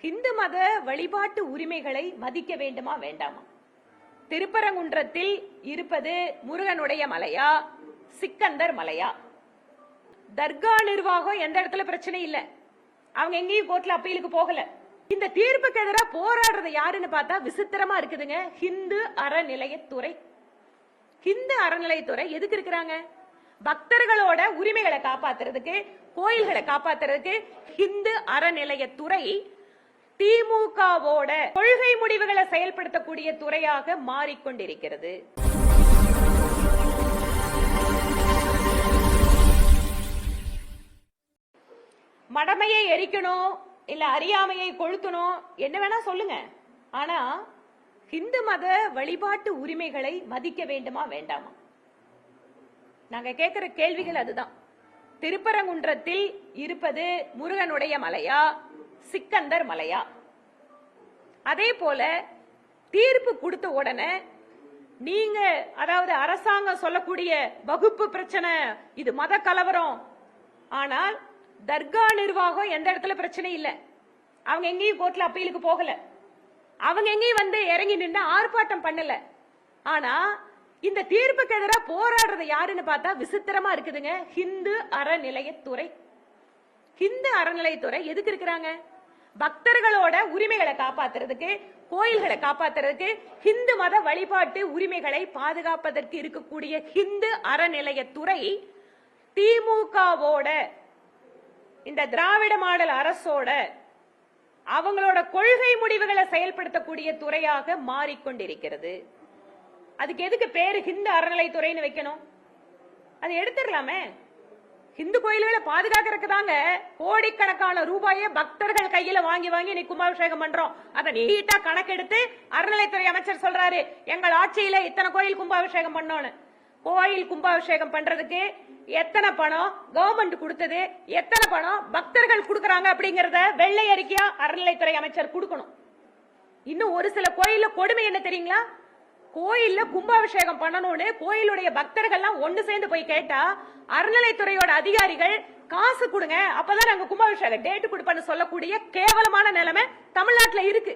இந்து மத வழிபாட்டு உரிமைகளை மதிக்க வேண்டுமா வேண்டாமா? திருப்பரங்குன்றத்தில் இருப்பது முருகனுடைய மலையா சிக்கந்தர் மலையா? தர்கா நிர்வாகம் எந்த இடத்துல பிரச்சனை இல்லை. அவங்க எங்கேயும் கோர்ட்ல அப்பீலுக்கு போகல. இந்த தீர்ப்புக்கு எதிராக போராடுறது யாருன்னு பார்த்தா விசித்திரமா இருக்குதுங்க. ஹிந்து அறநிலையத்துறை. ஹிந்து அறநிலையத்துறை எதுக்கு இருக்கிறாங்க? பக்தர்களோட உரிமைகளை காப்பாத்துறதுக்கு கோயில்களை காப்பாத்துறதுக்கு ஹிந்து அறநிலையத்துறை திமுகவோட கொள்கை முடிவுகளை செயல்படுத்தக்கூடிய துறையாக மாறிக்கொண்டிருக்கிறது. மடமையை எரிக்கணும் இல்ல அறியாமையை கொளுத்தணும் என்ன வேணா சொல்லுங்க. ஆனா இந்து மத வழிபாட்டு உரிமைகளை மதிக்க வேண்டுமா வேண்டாமா? நாங்க கேட்கிற கேள்விகள் அதுதான். திருப்பரங்குன்றத்தில் இருப்பது முருகனுடைய மலையா சிக்கந்தர் மலையா. அதே போல தீர்ப்பு கொடுத்த உடனே நீங்க அதாவது அரசாங்கம் சொல்லக்கூடிய வகுப்பு பிரச்சனை இது மத கலவரம். ஆனால் தர்கா நிர்வாகம் எந்த இடத்துல பிரச்சனை இல்ல. அவங்க எங்கேயும் கோர்ட்ல அப்பீலுக்கு போகல. அவங்க எங்கேயும் வந்து இறங்கி நின்று ஆர்ப்பாட்டம் பண்ணல. ஆனா இந்த தீர்ப்புக்கு எதிராக போராடுறது யாருன்னு பார்த்தா விசித்திரமா இருக்குதுங்க ஹிந்து அறநிலையத்துறை ஹிந்து அறநிலையத்துறை எதுக்கு இருக்கிறாங்க? பக்தர்களோட உரிமைகளை காப்பாத்துறதுக்கு கோயில்களை காப்பாத்துறதுக்கு ஹிந்து மத வழிபாட்டு உரிமைகளை பாதுகாப்பதற்கு இருக்கக்கூடிய ஹிந்து அறநிலையத்துறை திமுகவோட இந்த திராவிட மாடல் அரசோட அவங்களோட கொள்கை முடிவுகளை செயல்படுத்தக்கூடிய துறையாக மாறிக்கொண்டிருக்கிறது. அதுக்கு எதுக்கு பேரு ஹிந்து அறநிலைத்துறைன்னு வைக்கணும்? அது எடுத்துடலாமே. இந்து கோயில்களை பாதுகாக்கிறதுக்கு தாங்க கோடிக்கணக்கான ரூபாயை பக்தர்கள் கையில வாங்கி வாங்கி நீ கும்பாபிஷேகம் பண்றோம். அதை நீட்டா கணக்கெடுத்து அறநிலைத்துறை அமைச்சர் சொல்றாரு. எங்கள் ஆட்சியில இத்தனை கோயில் கும்பாபிஷேகம் பண்ணோன்னு கோயில் கும்பாபிஷேகம் பண்றதுக்கு எத்தனை பணம் கவர்மெண்ட் கொடுத்தது எத்தனை பணம் பக்தர்கள் கொடுக்கறாங்க அப்படிங்கறத வெள்ளை அறிக்கையா அறநிலைத்துறை அமைச்சர் கொடுக்கணும். இன்னும் ஒரு சில கோயில்ல கொடுமை என்ன தெரியுங்களா? கோயில்ல கும்பாபிஷேகம் பண்ணணும்னு கோயிலுடைய பக்தர்கள்லாம் ஒண்ணு சேர்ந்து போய் கேட்டா அறநிலைத்துறையோட அதிகாரிகள் காசு கொடுங்க அப்பதான் நாங்க கும்பாபிஷேகம் டேட்டு கொடுப்பேன்னு சொல்லக்கூடிய கேவலமான நிலைமை தமிழ்நாட்டுல இருக்கு.